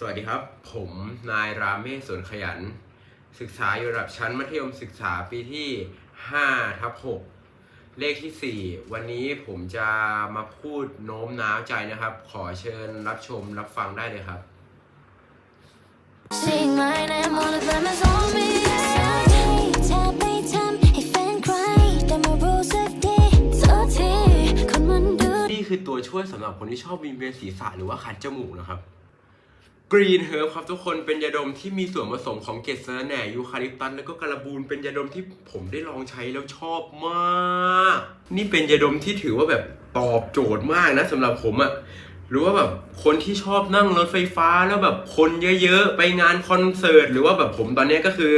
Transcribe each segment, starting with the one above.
สวัสดีครับ ผมนายรามเมศสวนขยัน ศึกษาอยู่ระดับชั้นมัธยมศึกษาปีที่5ทับ6เลขที่ 4 วันนี้ผมจะมาพูดโน้มน้าวใจนะครับ ขอเชิญรับชมรับฟังได้เลยครับ Sing my name, all of them is on me. เธอไปทำให้แฟนใครแต่มารู้สึกดีสักทีคนมันดูนี่คือตัวช่วยสำหรับคนที่ชอบวิงเวียนศีรษะหรือว่าคัดจมูกนะครับ Green Herb ครับทุกคนเป็นยาดมที่มีส่วนผสมของเกสรแหน่ยูคาลิปตัสแล้วก็กระบูนเป็นยาดมที่ผมได้ลองใช้แล้วชอบมาก นี่เป็นยาดมที่ถือว่าแบบตอบโจทย์มากนะสำหรับผมอะหรือว่าแบบคนที่ชอบนั่งรถไฟฟ้าแล้วแบบคนเยอะๆ ไปงานคอนเสิร์ต หรือว่าแบบผมตอนนี้ก็คือ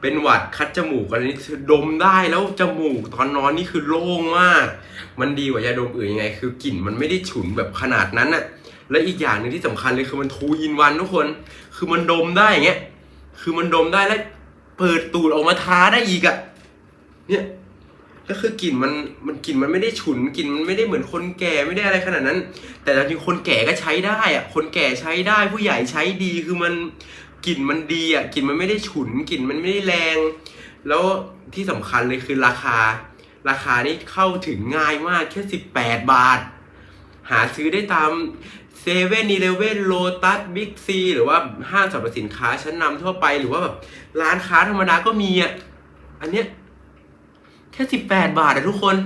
เป็นหวัดคัดจมูกอันนี้ดมได้แล้วจมูกตอนนอนนี่คือโล่งมาก มันดีกว่ายาดมอื่นยังไง คือกลิ่นมันไม่ได้ฉุนแบบขนาดนั้นน่ะ และอีกอย่างหนึ่งที่สำคัญเลยคือมันทูอินวันทุกคน คือมันดมได้อย่างเงี้ย คือมันดมได้แล้วเปิดตูดออกมาท้าได้อีกอะเนี่ยก็คือกลิ่นมันมันกลิ่นมันไม่ได้ฉุนกลิ่นมันไม่ได้เหมือนคนแก่ไม่ได้อะไรขนาดนั้น แต่จริงๆคนแก่ก็ใช้ได้อะคนแก่ใช้ได้ผู้ใหญ่ใช้ดีคือมันกลิ่นมันดีอะกลิ่นมันไม่ได้ฉุนกลิ่นมันไม่ได้แรง แล้วที่สำคัญเลยคือราคา ราคานี่เข้าถึงง่ายมากแค่สิบแปดบาท หาซื้อได้ตามเซเว่นอีเลเว่นโลตัสบิ๊กซีหรือว่าห้างสรรพสินค้าชั้นนำทั่วไปหรือว่าแบบร้านค้าธรรมดาก็มีอะ อันเนี้ยแค่สิบแปดบาทอะทุกคน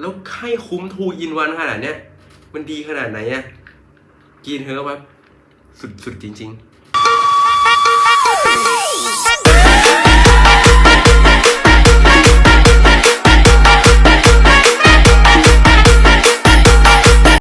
แล้วให้คุ้มทูอินวันขนาดเนี้ย มันดีขนาดไหนอะกินเถอะแบบสุดๆจริง ๆ